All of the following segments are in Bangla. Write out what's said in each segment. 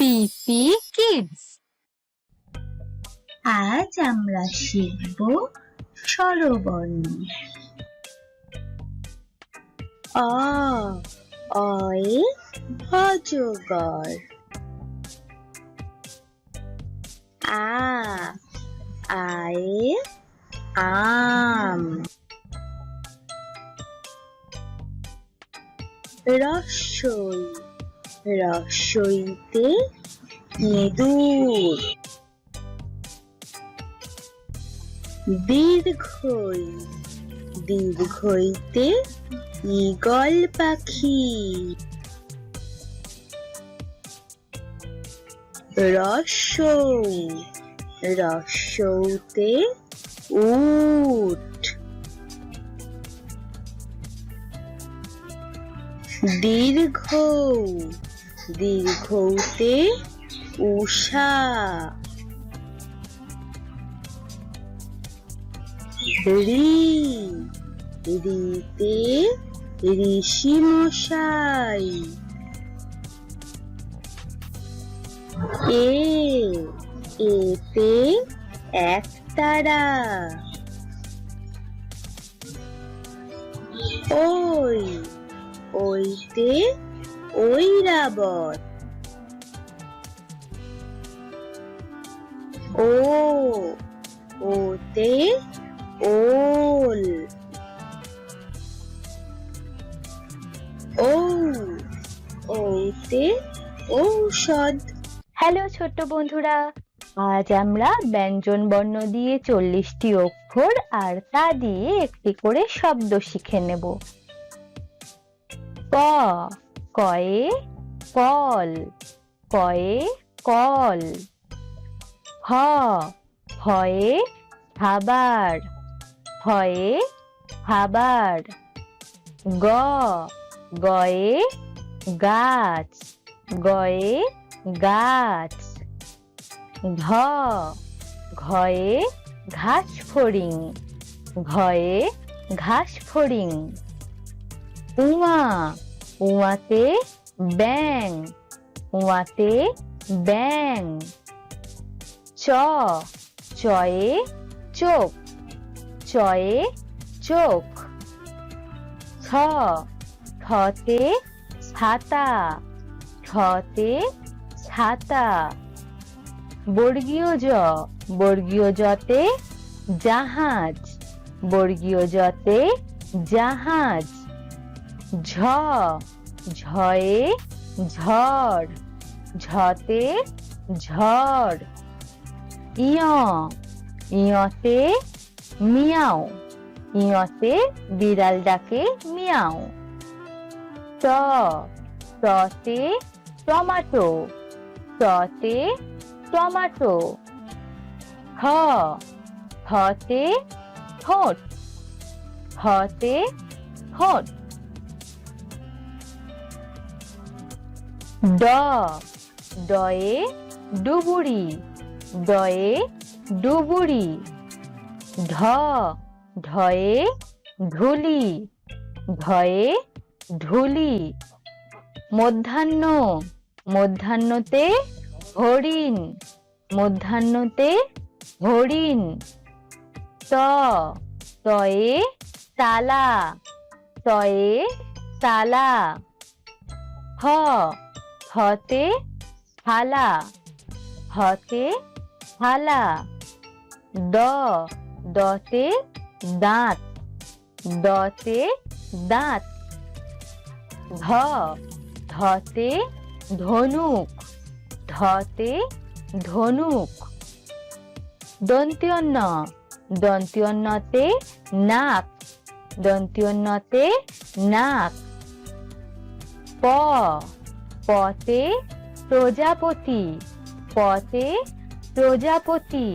পিপি কিডস আজ আমরা শিখব স্বরবর্ণ। অ অয়ে অজগর আ আয়ে আম। রস্বই রস্বইতে ইঁদুর দীর্ঘই দীর্ঘইতে ঈগল পাখি। রস্যৌ রস্যৌতে উট। দীর্ঘ দীর্ঘতে উষা। রি রিতে ঋষি মশাই। এ এতে একতারা ওই ওইতে ঐরাবত। ও, ওতে ওল। ও, ওতে ঔষধ। হ্যালো ছোট্ট বন্ধুরা, আজ আমরা ব্যঞ্জন বর্ণ দিয়ে চল্লিশটি অক্ষর আর তা দিয়ে একটি করে শব্দ শিখে নেব। ক কয়ে কল কয়ে কল। হ, হয়ে খাবার হয়ে খাবার। গ, গয়ে গাছ গয়ে গাছ। ঘ, ঘয়ে ঘাস ফড়িং, ঘয়ে ঘাস ফড়িং। উমা উমাতে ব্যাং উমাতে ব্যাং চ চয়ে চোখ চয়ে চোখ ছ ছতে ছাতা ছতে ছাতা বর্গীয় জ বর্গীয় জতে জাহাজ বর্গীয় জতে জাহাজ ঝ, ঝয়ে ঝড়, ঝতে ঝড়। ইয়, ইয়তে মিয়াও, ইয়তে বিড়াল ডাকে মিয়াও। ট টতে টমাটো টতে টমাটো। হ হতে ঠোঁট হতে ঠোঁট। ড, ডয়ে ডুবুরি ডয়ে ডুবুরি, ঢ, ঢয়ে ঢুলি ঢয়ে ঢুলি, মধ্যাহ্ন, মধ্যাহ্নতে হরিণ মধ্যাহ্নতে হরিণ, ত, তয়ে তালা তয়ে তালা, হ হতে থালা হতে থালা দ, দতে দাঁত দতে দাঁত, ধ, ধতে ধনুক ধতে ধনুক। দন্ত্যন্ন, দন্ত্যন্নতে নাক দন্ত্যন্নতে নাক। প পতে প্রজাপতি পতে প্রজাপতি।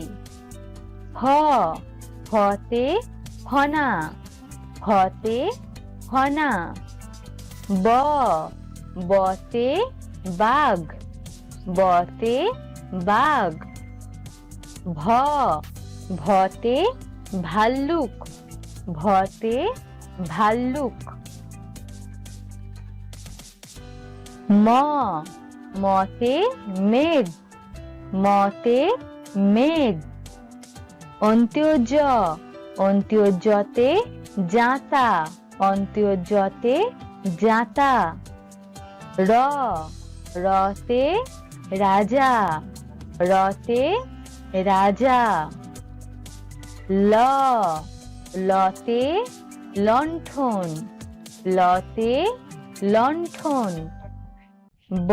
হ, হতে ফনা হতে ফনা ব, বতে বাঘ বতে বাঘ। ভ, ভতে ভাল্লুক ভতে ভাল্লুক। ম, মতে মেঘ মতে মেঘ অন্ত্যোজ অন্ত্যোজতে জাতা অন্ত্যোজতে জাতা র, রতে রাজা রতে রাজা। ল, লতে লণ্ঠন লতে লণ্ঠন। ব,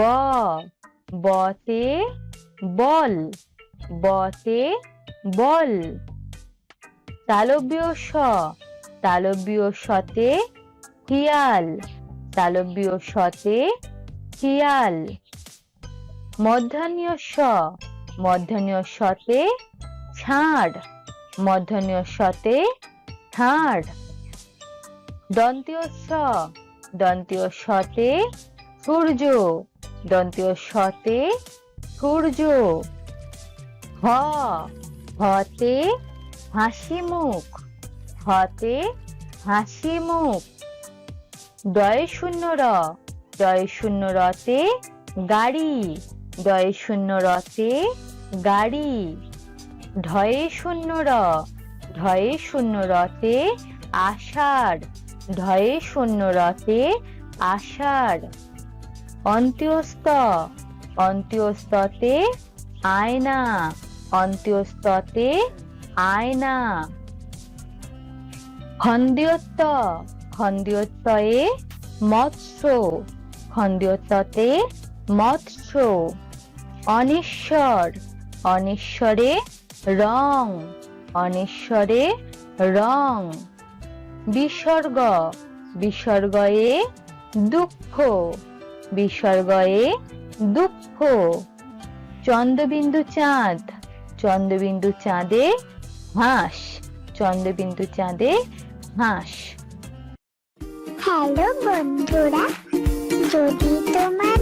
বতে বল বতে বল। তালব্য স তালব্য সতে শিয়াল তালব্য সতে শিয়াল মধ্যাহ্নীয় স, মধ্যাহ্নীয় সতে ছাড় মধ্যাহ্নীয় সতে ছাড় দন্তীয় স, দন্তীয় সতে সূর্য, দন্তীয় সতে সূর্য। হ, হতে হাসি মুখ হতে হাসি মুখ দয় শূন্য র দয় শূন্য রতে গাড়ি দয় শূন্য রতে গাড়ি। ঢয়ে শূন্য র ঢয়ে শূন্য রতে আষাঢ় ঢয়ে শূন্য রতে আষাঢ়। অন্ত্যস্ত। অন্ত্যস্ততে আয়না। অন্ত্যস্ততে আয়না। খন্দ্যোত্ত খন্দ্যোত্তয়ে মৎস্য। খন্দ্যোত্ততে মৎস্য। অনিশ্বর। অনিশ্বরে রং। অনিশ্বরে রং। বিসর্গ। বিসর্গয়ে দুঃখ। বিসর্গয়ে দুঃখ। চন্দ্রবিন্দু চাঁদ চন্দ্রবিন্দু চাঁদে হাঁস চন্দ্রবিন্দু চাঁদে হাঁস। হ্যালো বন্ধুরা যদি তোমার